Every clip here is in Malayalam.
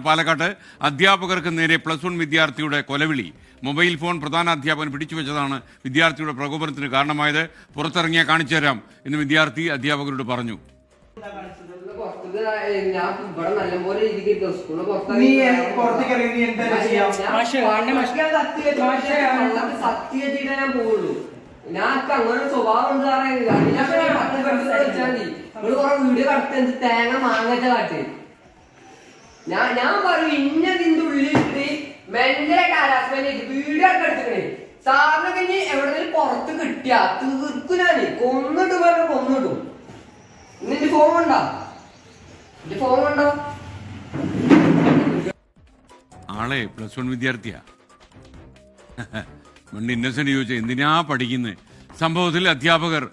പാലക്കാട്ട് അധ്യാപകർക്ക് നേരെ പ്ലസ് വൺ വിദ്യാർത്ഥിയുടെ കൊലവിളി. മൊബൈൽ ഫോൺ പ്രധാന അധ്യാപകൻ പിടിച്ചുവെച്ചതാണ് വിദ്യാർത്ഥിയുടെ പ്രകോപനത്തിന് കാരണമായത്. പുറത്തിറങ്ങിയ കാണിച്ചു തരാം എന്ന് വിദ്യാർത്ഥി അധ്യാപകരോട് പറഞ്ഞു. ഞാൻ അങ്ങനെ സ്വഭാവം ഉണ്ട് പറയാൻ ഞാൻ പത്ത് പെട്ടെന്ന് വെച്ചാൽ മതി. നിങ്ങൾ കുറെ വീഡിയോ കടത്തി തേങ്ങ മാങ്ങച്ച കാട്ട്. ഞാൻ ഞാൻ പറയും ഇന്ന നിന്റെ ഉള്ളിലിട്ട് മെന്റലായിട്ട് ഹരാസ്മെന്റ് ചെയ്ത് വീഡിയോ ഒക്കെ എടുത്തിക്കണേ. സാറിനൊക്കെ ഇനി എവിടെന്നെങ്കിലും പുറത്ത് കിട്ടിയ തീർക്കും ഞാൻ. കൊന്നിട്ട് പറഞ്ഞ കൊന്നിടും. നിന്റെ ഫോൺ ഉണ്ടോ? നിന്റെ ഫോൺ ഉണ്ടോ? ആളെ പ്ലസ് വൺ വിദ്യാർത്ഥിയാ. പണ്ട് ഇന്നസെന്റ് ചോദിച്ചാ എന്തിനാ പഠിക്കുന്നത് സംഭവത്തിൽ അധ്യാപകർ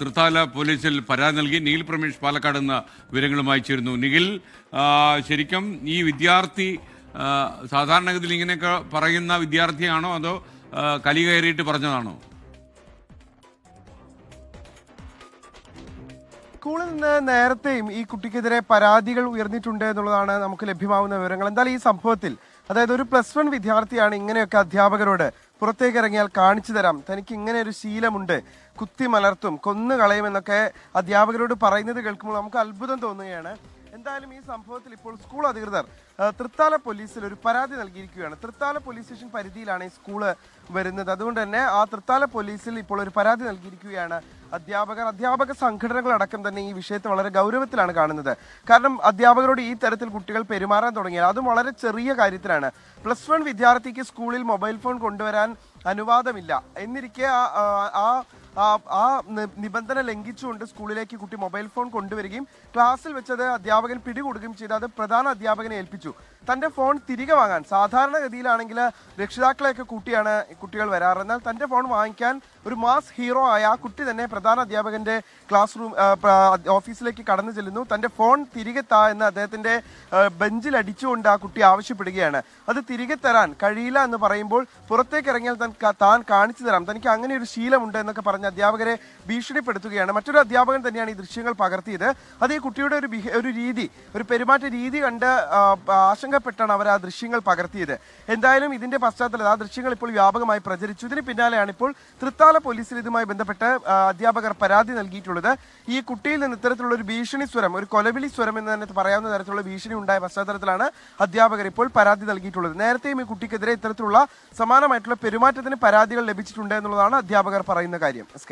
തൃത്താല പോലീസിൽ പരാതി നൽകി. നിഖിൽ പ്രമേഷ് പാലക്കാട് എന്ന വിവരങ്ങളുമായി ചേരുന്നു. നിഖിൽ ശരിക്കും ഈ വിദ്യാർത്ഥി സാധാരണഗതിയിൽ ഇങ്ങനെയൊക്കെ പറയുന്ന വിദ്യാർത്ഥിയാണോ അതോ കലി കയറിയിട്ട് പറഞ്ഞതാണോ? സ്കൂളിൽ നിന്ന് നേരത്തെയും ഈ കുട്ടിക്കെതിരെ പരാതികൾ ഉയർന്നിട്ടുണ്ട് എന്നുള്ളതാണ് നമുക്ക് ലഭ്യമാവുന്ന വിവരങ്ങൾ. എന്തായാലും ഈ സംഭവത്തിൽ അതായത് ഒരു പ്ലസ് വൺ വിദ്യാർത്ഥിയാണ് ഇങ്ങനെയൊക്കെ അധ്യാപകരോട് പുറത്തേക്ക് ഇറങ്ങിയാൽ കാണിച്ചു തരാം. തനിക്ക് ഇങ്ങനെ ഒരു ശീലമുണ്ട്. കുത്തി മലർത്തും കൊന്നു കളയുമെന്നൊക്കെ അധ്യാപകരോട് പറയുന്നത് കേൾക്കുമ്പോൾ നമുക്ക് അത്ഭുതം തോന്നുകയാണ്. എന്തായാലും ഈ സംഭവത്തിൽ ഇപ്പോൾ സ്കൂൾ അധികൃതർ തൃത്താല പോലീസിൽ ഒരു പരാതി നൽകിയിരിക്കുകയാണ്. തൃത്താല പോലീസ് സ്റ്റേഷൻ പരിധിയിലാണ് ഈ സ്കൂൾ വരുന്നത്. അതുകൊണ്ട് തന്നെ ആ തൃത്താല പോലീസിൽ ഇപ്പോൾ ഒരു പരാതി നൽകിയിരിക്കുകയാണ് അധ്യാപകർ. അധ്യാപക സംഘടനകളടക്കം തന്നെ ഈ വിഷയത്തെ വളരെ ഗൗരവത്തിലാണ് കാണുന്നത്. കാരണം അധ്യാപകരോട് ഈ തരത്തിൽ കുട്ടികൾ പെരുമാറാൻ തുടങ്ങിയാൽ അതും വളരെ ചെറിയ കാര്യത്തിലാണ്. പ്ലസ് വൺ വിദ്യാർത്ഥിക്ക് സ്കൂളിൽ മൊബൈൽ ഫോൺ കൊണ്ടുവരാൻ അനുവാദമില്ല. എന്നിരിക്കെ ആ ആ നിബന്ധന ലംഘിച്ചുകൊണ്ട് സ്കൂളിലേക്ക് കുട്ടി മൊബൈൽ ഫോൺ കൊണ്ടുവരികയും ക്ലാസ്സിൽ വെച്ചത് അധ്യാപകൻ പിടികൂടുകയും ചെയ്ത് അത് പ്രധാന അധ്യാപകനെ ഏൽപ്പിച്ചു. തന്റെ ഫോൺ തിരികെ വാങ്ങാൻ സാധാരണഗതിയിലാണെങ്കിൽ രക്ഷിതാക്കളെയൊക്കെ കൂട്ടിയാണ് കുട്ടികൾ വരാറ്. എന്നാൽ തന്റെ ഫോൺ വാങ്ങിക്കാൻ ഒരു മാസ് ഹീറോ ആയ ആ കുട്ടി തന്നെ പ്രധാന അധ്യാപകന്റെ ക്ലാസ് റൂം ഓഫീസിലേക്ക് കടന്നു ചെല്ലുന്നു. തന്റെ ഫോൺ തിരികെ താ എന്ന് അദ്ദേഹത്തിന്റെ ബെഞ്ചിൽ അടിച്ചുകൊണ്ട് ആ കുട്ടി ആവശ്യപ്പെടുകയാണ്. അത് തിരികെ തരാൻ കഴിയില്ല എന്ന് പറയുമ്പോൾ പുറത്തേക്ക് ഇറങ്ങിയാൽ താൻ താൻ കാണിച്ചു തരാം. തനിക്ക് അങ്ങനെ ഒരു ശീലമുണ്ട് എന്നൊക്കെ പറഞ്ഞ് അധ്യാപകരെ ഭീഷണിപ്പെടുത്തുകയാണ്. മറ്റൊരു അധ്യാപകൻ തന്നെയാണ് ഈ ദൃശ്യങ്ങൾ പകർത്തിയത്. അത് ഈ കുട്ടിയുടെ ഒരു ഒരു രീതി ഒരു പെരുമാറ്റ രീതി കണ്ട് ആശങ്കപ്പെട്ടാണ് അവർ ആ ദൃശ്യങ്ങൾ പകർത്തിയത്. എന്തായാലും ഇതിന്റെ പശ്ചാത്തലത്തിൽ ആ ദൃശ്യങ്ങൾ ഇപ്പോൾ വ്യാപകമായി പ്രചരിച്ചു. ഇതിന് പിന്നാലെയാണ് ഇപ്പോൾ തൃത്താല പോലീസിൽ ഇതുമായി ബന്ധപ്പെട്ട് അധ്യാപകർ പരാതി നൽകിയിട്ടുള്ളത്. ഈ കുട്ടിയിൽ നിന്ന് ഇത്തരത്തിലുള്ള ഒരു ഭീഷണി സ്വരം ഒരു കൊലവിളി സ്വരം എന്ന് തന്നെ പറയാവുന്ന തരത്തിലുള്ള ഭീഷണി ഉണ്ടായ പശ്ചാത്തലത്തിലാണ് അധ്യാപകർ ഇപ്പോൾ പരാതി നൽകിയിട്ടുള്ളത്. നേരത്തെയും ഈ കുട്ടിക്കെതിരെ ഇത്തരത്തിലുള്ള സമാനമായിട്ടുള്ള പെരുമാറ്റത്തിന് പരാതികൾ ലഭിച്ചിട്ടുണ്ട് എന്നുള്ളതാണ് അധ്യാപകർ പറയുന്ന കാര്യം. എസ്